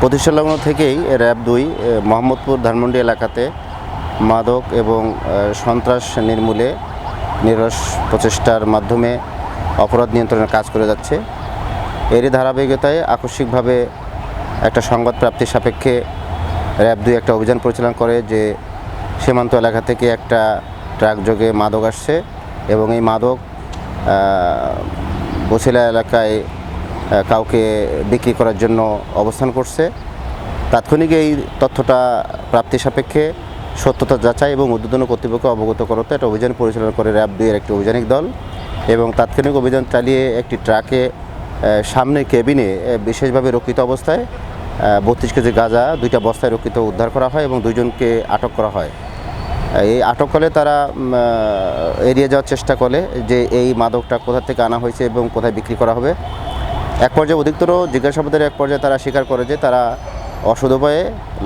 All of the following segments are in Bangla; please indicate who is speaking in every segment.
Speaker 1: প্রতিষ্ঠালগ্ন থেকেই র্যাব দুই মোহাম্মদপুর ধানমন্ডি এলাকাতে মাদক এবং সন্ত্রাস নির্মূলে নিরস প্রচেষ্টার মাধ্যমে অপরাধ নিয়ন্ত্রণের কাজ করে যাচ্ছে। এরই ধারাবাহিকতায় আকস্মিকভাবে একটা সংবাদ প্রাপ্তির সাপেক্ষে র্যাব দুই একটা অভিযান পরিচালনা করে যে সীমান্ত এলাকা থেকে একটা ট্রাক যোগে মাদক আসছে এবং এই মাদক বছিলা এলাকায় কাউকে বিক্রি করার জন্য অবস্থান করছে। তাৎক্ষণিক এই তথ্যটা প্রাপ্তি সাপেক্ষে সত্যতা যাচাই এবং উদ্বোধন কর্তৃপক্ষ অবগত করতে একটা অভিযান পরিচালনা করে র্যাব দুইয়ের একটি অভিযানিক দল এবং তাৎক্ষণিক অভিযান চালিয়ে একটি ট্রাকে সামনে কেবিনে বিশেষভাবে রক্ষিত অবস্থায় বত্রিশ কেজি গাঁজা, দুইটা বস্তায় রক্ষিত উদ্ধার করা হয় এবং দুইজনকে আটক করা হয়। এই আটক করলে তারা এড়িয়ে যাওয়ার চেষ্টা করে যে এই মাদকটা কোথা থেকে আনা হয়েছে এবং কোথায় বিক্রি করা হবে। এক পর্যায়ে অধিকতর জিজ্ঞাসাবাদের এক পর্যায়ে তারা স্বীকার করে যে তারা অসৎ উপায়ে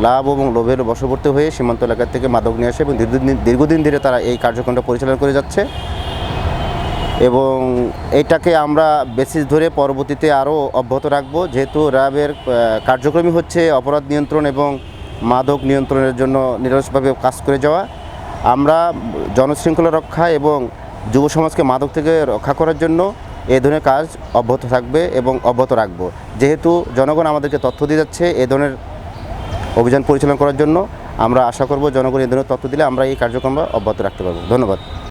Speaker 1: লাভ এবং লোভের বশবর্তী হয়ে সীমান্ত এলাকা থেকে মাদক নিয়ে আসে এবং দীর্ঘদিন দীর্ঘদিন ধরে তারা এই কার্যক্রমটা পরিচালনা করে যাচ্ছে। এবং এইটাকে আমরা বেসিস ধরে পরবর্তীতে আরও অব্যাহত রাখব। যেহেতু র্যাবের কার্যক্রমই হচ্ছে অপরাধ নিয়ন্ত্রণ এবং মাদক নিয়ন্ত্রণের জন্য নিরলসভাবে কাজ করে যাওয়া। আমরা জনশৃঙ্খলা রক্ষা এবং যুব সমাজকে মাদক থেকে রক্ষা করার জন্য এই ধরনের কাজ অব্যাহত থাকবে এবং অব্যাহত রাখব। যেহেতু জনগণ আমাদেরকে তথ্য দিয়ে যাচ্ছে এ ধরনের অভিযান পরিচালনা করার জন্য, আমরা আশা করব জনগণ এ ধরনের তথ্য দিলে আমরা এই কার্যক্রম অব্যাহত রাখতে পারব। ধন্যবাদ।